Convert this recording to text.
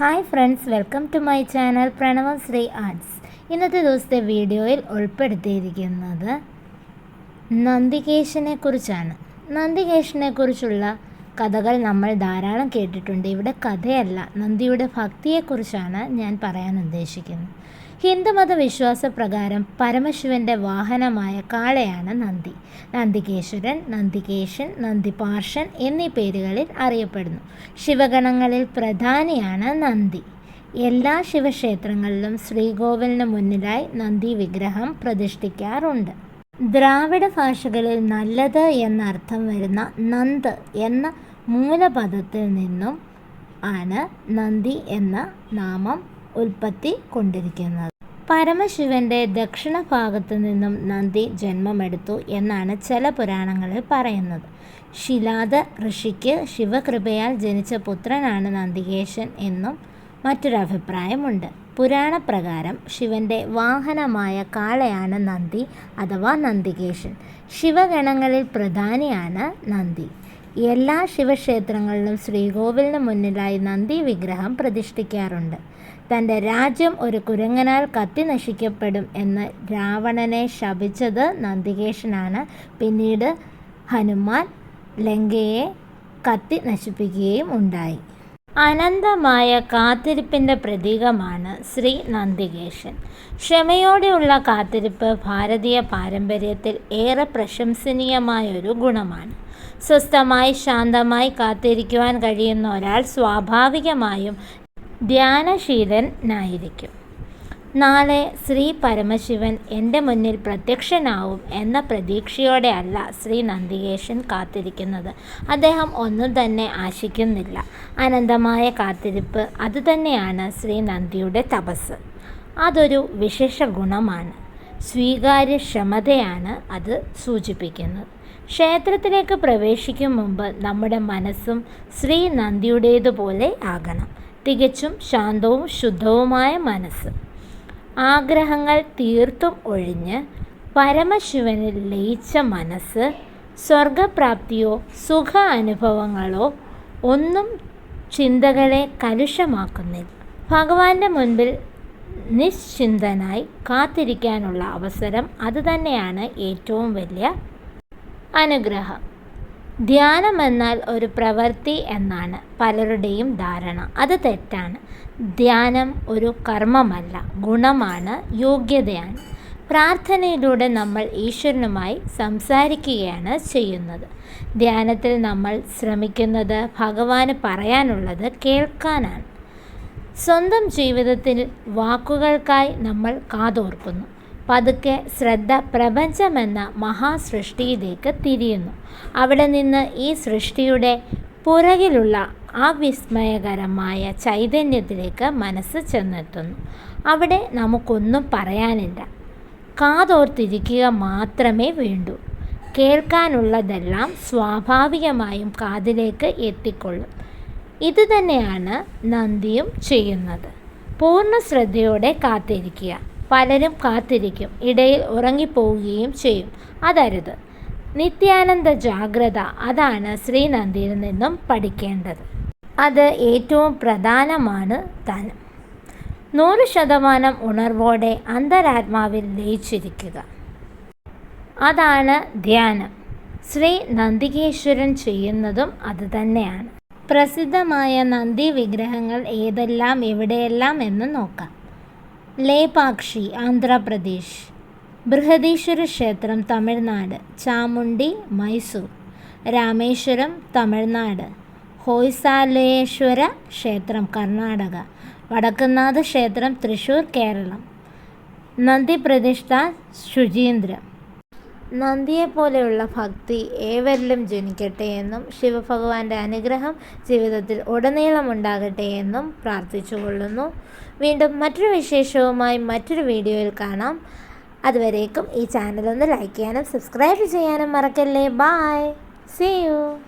Hi friends welcome to my channel Pranavam Sri arts ഇന്നത്തെ ദിവസത്തെ വീഡിയോയിൽ ഉൾപ്പെടുത്തിയിരിക്കുന്നത് നന്ദികേശനെക്കുറിച്ചാണ്. നന്ദികേശനെക്കുറിച്ചുള്ള നന്ദികേശനെ കുറിച്ചുള്ള കഥകൾ നമ്മൾ ധാരാളം കേട്ടിട്ടുണ്ട്. ഇവിടെ കഥയല്ല നന്ദിയുടെ ഭക്തിയെക്കുറിച്ചാണ് ഞാൻ പറയാൻ ഉദ്ദേശിക്കുന്നത്. ഹിന്ദുമത വിശ്വാസപ്രകാരം പരമശിവന്റെ വാഹനമായ കാളയാണ് നന്ദി. നന്ദികേശ്വരൻ നന്ദികേശൻ നന്ദിപാർഷൻ എന്നീ പേരുകളിൽ അറിയപ്പെടുന്നു. ശിവഗണങ്ങളിൽ പ്രധാനിയാണ് നന്ദി. എല്ലാ ശിവക്ഷേത്രങ്ങളിലും ശ്രീകോവിലിന് മുന്നിലായി നന്ദി വിഗ്രഹം പ്രതിഷ്ഠിക്കാറുണ്ട്. ദ്രാവിഡ ഭാഷകളിൽ നല്ലത് എന്നർത്ഥം വരുന്ന നന്ദ് എന്ന മൂലപദത്തിൽ നിന്നും ആണ് നന്ദി എന്ന നാമം ഉൽപ്പത്തി കൊണ്ടിരിക്കുന്നത്. പരമശിവന്റെ ദക്ഷിണ ഭാഗത്തു നിന്നും നന്ദി ജന്മമെടുത്തു എന്നാണ് ചില പുരാണങ്ങളിൽ പറയുന്നത്. ശിലാദ ഋഷിക്ക് ശിവകൃപയാൽ ജനിച്ച പുത്രനാണ് നന്ദികേശൻ എന്നും മറ്റൊരഭിപ്രായമുണ്ട്. പുരാണപ്രകാരം ശിവന്റെ വാഹനമായ കാളയാണ് നന്ദി അഥവാ നന്ദികേശൻ. ശിവഗണങ്ങളിൽ പ്രധാനിയാണ് നന്ദി. എല്ലാ ശിവക്ഷേത്രങ്ങളിലും ശ്രീകോവിലിന് മുന്നിലായി നന്ദി വിഗ്രഹം പ്രതിഷ്ഠിക്കാറുണ്ട്. തന്റെ രാജ്യം ഒരു കുരങ്ങനാൽ കത്തി നശിക്കപ്പെടും എന്ന് രാവണനെ ശപിച്ചത് നന്ദികേശനാണ്. പിന്നീട് ഹനുമാൻ ലങ്കയെ കത്തി നശിപ്പിക്കുകയും ഉണ്ടായി. അനന്തമായ കാത്തിരിപ്പിന്റെ പ്രതീകമാണ് ശ്രീ നന്ദികേശൻ. ക്ഷമയോടെയുള്ള കാത്തിരിപ്പ് ഭാരതീയ പാരമ്പര്യത്തിൽ ഏറെ പ്രശംസനീയമായൊരു ഗുണമാണ്. സ്വസ്ഥമായി ശാന്തമായി കാത്തിരിക്കുവാൻ കഴിയുന്ന ഒരാൾ സ്വാഭാവികമായും ധ്യാനശീലനായിരിക്കും നാളെ ശ്രീ പരമശിവൻ എന്റെ മുന്നിൽ പ്രത്യക്ഷനാവും എന്ന പ്രതീക്ഷയോടെ അല്ല ശ്രീ നന്ദികേശൻ കാത്തിരിക്കുന്നത്. അദ്ദേഹം ഒന്നും തന്നെ ആശിക്കുന്നില്ല. അനന്തമായ കാത്തിരിപ്പ് അതുതന്നെയാണ് ശ്രീ നന്ദിയുടെ തപസ്. അതൊരു വിശേഷ ഗുണമാണ്. സ്വീകാര്യക്ഷമതയാണ് അത് സൂചിപ്പിക്കുന്നത്. ക്ഷേത്രത്തിലേക്ക് പ്രവേശിക്കും മുമ്പ് നമ്മുടെ മനസ്സും ശ്രീ നന്ദിയുടേതുപോലെ ആകണം. തികച്ചും ശാന്തവും ശുദ്ധവുമായ മനസ്സ്. ആഗ്രഹങ്ങൾ തീർത്തും ഒഴിഞ്ഞ് പരമശിവനിൽ ലയിച്ച മനസ്സ് സ്വർഗപ്രാപ്തിയോ സുഖ അനുഭവങ്ങളോ ഒന്നും ചിന്തകളെ കലുഷമാക്കുന്നില്ല. ഭഗവാന്റെ മുൻപിൽ നിശ്ചിന്തനായി കാത്തിരിക്കാനുള്ള അവസരം അതുതന്നെയാണ് ഏറ്റവും വലിയ അനുഗ്രഹം. ധ്യാനമെന്നാൽ ഒരു പ്രവൃത്തി എന്നാണ് പലരുടെയും ധാരണ. അത് തെറ്റാണ്. ധ്യാനം ഒരു കർമ്മമല്ല ഗുണമാണ് യോഗ്യതയാണ്. പ്രാർത്ഥനയിലൂടെ നമ്മൾ ഈശ്വരനുമായി സംസാരിക്കുകയാണ് ചെയ്യുന്നത്. ധ്യാനത്തിൽ നമ്മൾ ശ്രമിക്കുന്നത് ഭഗവാന് പറയാനുള്ളത് കേൾക്കാനാണ്. സ്വന്തം ജീവിതത്തിൽ വാക്കുകൾക്കായി നമ്മൾ കാതോർക്കുന്നു. പതുക്കെ ശ്രദ്ധ പ്രപഞ്ചമെന്ന മഹാസൃഷ്ടിയിലേക്ക് തിരിയുന്നു. അവിടെ നിന്ന് ഈ സൃഷ്ടിയുടെ പുറകിലുള്ള അവിസ്മയകരമായ ചൈതന്യത്തിലേക്ക് മനസ്സ് ചെന്നെത്തുന്നു. അവിടെ നമുക്കൊന്നും പറയാനില്ല. കാതോർത്തിരിക്കുക മാത്രമേ വേണ്ടൂ. കേൾക്കാനുള്ളതെല്ലാം സ്വാഭാവികമായും കാതിലേക്ക് എത്തിക്കൊള്ളും. ഇതുതന്നെയാണ് നന്ദിയും ചെയ്യുന്നത്. പൂർണ ശ്രദ്ധയോടെ കാത്തിരിക്കുക. പലരും കാത്തിരിക്കും. ഇടയിൽ ഉറങ്ങിപ്പോവുകയും ചെയ്യും. അതരുത്. നിത്യാനന്ദ ജാഗ്രത അതാണ് ശ്രീനന്ദിയിൽ നിന്നും പഠിക്കേണ്ടത്. അത് ഏറ്റവും പ്രധാനമാണ് താനും നൂറ് ശതമാനം ഉണർവോടെ അന്തരാത്മാവിൽ ലയിച്ചിരിക്കുക. അതാണ് ധ്യാനം. ശ്രീ നന്ദികേശ്വരൻ ചെയ്യുന്നതും അതുതന്നെയാണ് പ്രസിദ്ധമായ നന്ദി വിഗ്രഹങ്ങൾ ഏതെല്ലാം എവിടെയെല്ലാം എന്ന് നോക്കാം. ലേപാക്ഷി ആന്ധ്രാപ്രദേശ്. ബൃഹദീശ്വര ക്ഷേത്രം തമിഴ്നാട്. ചാമുണ്ടി മൈസൂർ. രാമേശ്വരം തമിഴ്നാട്. ഹോയ്സാലേശ്വര ക്ഷേത്രം കർണാടക. വടക്കുന്നാഥ ക്ഷേത്രം തൃശ്ശൂർ കേരളം. നന്ദി പ്രതിഷ്ഠ ശുചീന്ദ്രം. നന്ദിയെപ്പോലെയുള്ള ഭക്തി ഏവരിലും ജനിക്കട്ടെ എന്നും ശിവഭഗവാന്റെ അനുഗ്രഹം ജീവിതത്തിൽ ഉടനീളം ഉണ്ടാകട്ടെ എന്നും പ്രാർത്ഥിച്ചുകൊള്ളുന്നു. വീണ്ടും മറ്റൊരു വിശേഷവുമായി മറ്റൊരു വീഡിയോയിൽ കാണാം. അതുവരേക്കും ഈ ചാനൽ ഒന്ന് ലൈക്ക് ചെയ്യാനും സബ്സ്ക്രൈബ് ചെയ്യാനും മറക്കല്ലേ. ബായ്. See you